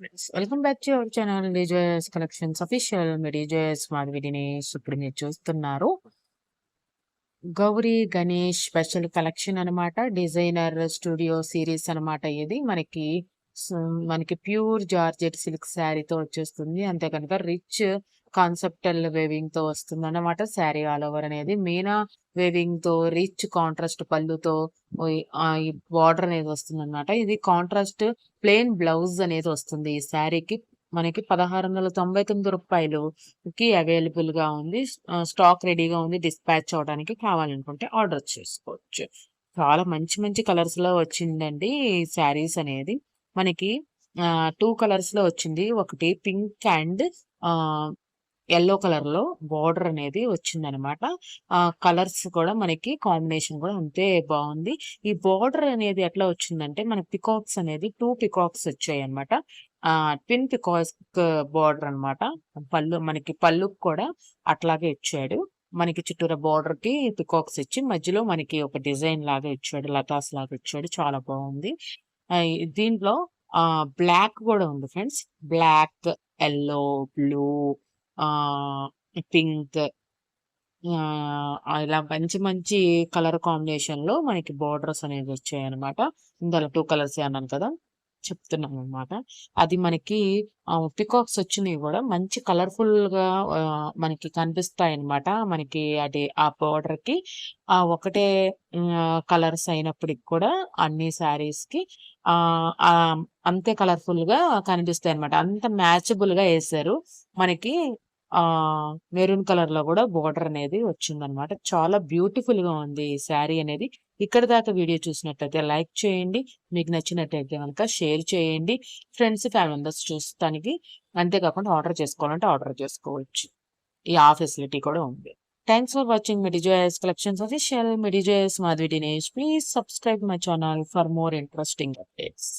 Friends welcome back to our channel డిజోయస్ collections official మీ డిజోయస్ మాధవి దినేష్ ఇప్పుడు మీరు చూస్తున్నారు గౌరీ గణేష్ స్పెషల్ కలెక్షన్ అన్నమాట. డిజైనర్ స్టూడియో సిరీస్ అన్నమాట ఇది. మనకి మనకి ప్యూర్ జార్జెట్ సిల్క్ శారీతో వచ్చేస్తుంది. అంతే కనుక రిచ్ కాన్సెప్టల్ వేవింగ్తో వస్తుంది అన్నమాట శారీ ఆల్ ఓవర్ అనేది. మీనా వేవింగ్తో రిచ్ కాంట్రాస్ట్ పళ్ళుతో ఆ ఈ బార్డర్ అనేది వస్తుంది అనమాట ఇది కాంట్రాస్ట్ ప్లెయిన్ బ్లౌజ్ అనేది వస్తుంది. ఈ శారీకి మనకి పదహారు వందల తొంభై తొమ్మిది రూపాయలుకి అవైలబుల్గా ఉంది స్టాక్ రెడీగా ఉంది. డిస్పాచ్ అవడానికి కావాలనుకుంటే ఆర్డర్ చేసుకోవచ్చు. చాలా మంచి మంచి కలర్స్లో వచ్చిందండి ఈ శారీస్ అనేది. మనకి టూ కలర్స్లో వచ్చింది. ఒకటి పింక్ అండ్ ఎల్లో కలర్లో బార్డర్ అనేది వచ్చింది అనమాట ఆ కలర్స్ కూడా మనకి కాంబినేషన్ కూడా అంతే బాగుంది. ఈ బార్డర్ అనేది ఎట్లా వచ్చిందంటే మనకి పికాక్స్ అనేది టూ పికాక్స్ వచ్చాయి అనమాట ఆ ట్విన్ పికాక్స్ బార్డర్ అన్నమాట పళ్ళు మనకి పళ్ళు కూడా అట్లాగే ఇచ్చాడు. మనకి చుట్టూరా బార్డర్కి పికాక్స్ ఇచ్చి మధ్యలో మనకి ఒక డిజైన్ లాగా ఇచ్చాడు లతాస్ లాగా ఇచ్చాడు. చాలా బాగుంది. దీంట్లో ఆ బ్లాక్ కూడా ఉంది ఫ్రెండ్స్. బ్లాక్ ఎల్లో బ్లూ ఆ పింక్ ఆ, ఇలా మంచి మంచి కలర్ కాంబినేషన్లో మనకి బార్డర్స్ అనేది వచ్చాయి అనమాట ఇందులో టూ కలర్స్ అన్నాను కదా. చెప్తున్నాను అనమాట అది మనకి పికాక్స్ వచ్చినవి కూడా మంచి కలర్ఫుల్గా మనకి కనిపిస్తాయి అన్నమాట మనకి అది ఆ బార్డర్కి ఆ ఒకటే కలర్స్ అయినప్పటికి కూడా అన్ని శారీస్కి ఆ, అంతే కలర్ఫుల్గా కనిపిస్తాయి అనమాట అంత మ్యాచబుల్గా వేసారు మనకి ఆ మెరూన్ కలర్లో కూడా బోర్డర్ అనేది వచ్చిందనమాట చాలా బ్యూటిఫుల్గా ఉంది ఈ శారీ అనేది. ఇక్కడ దాకా వీడియో చూసినట్లయితే లైక్ చేయండి. మీకు నచ్చినట్టయితే కనుక షేర్ చేయండి. ఫ్రెండ్స్ ఫ్యామిలీ మెంబర్స్ చూస్తానికి అంతేకాకుండా ఆర్డర్ చేసుకోవాలంటే ఆర్డర్ చేసుకోవచ్చు. ఈ ఆ ఫెసిలిటీ కూడా ఉంది. థ్యాంక్స్ ఫర్ వాచింగ్ మెడిజోయస్ collections official మెడిజోయస్ Madhavi Dinesh please subscribe my channel for more interesting updates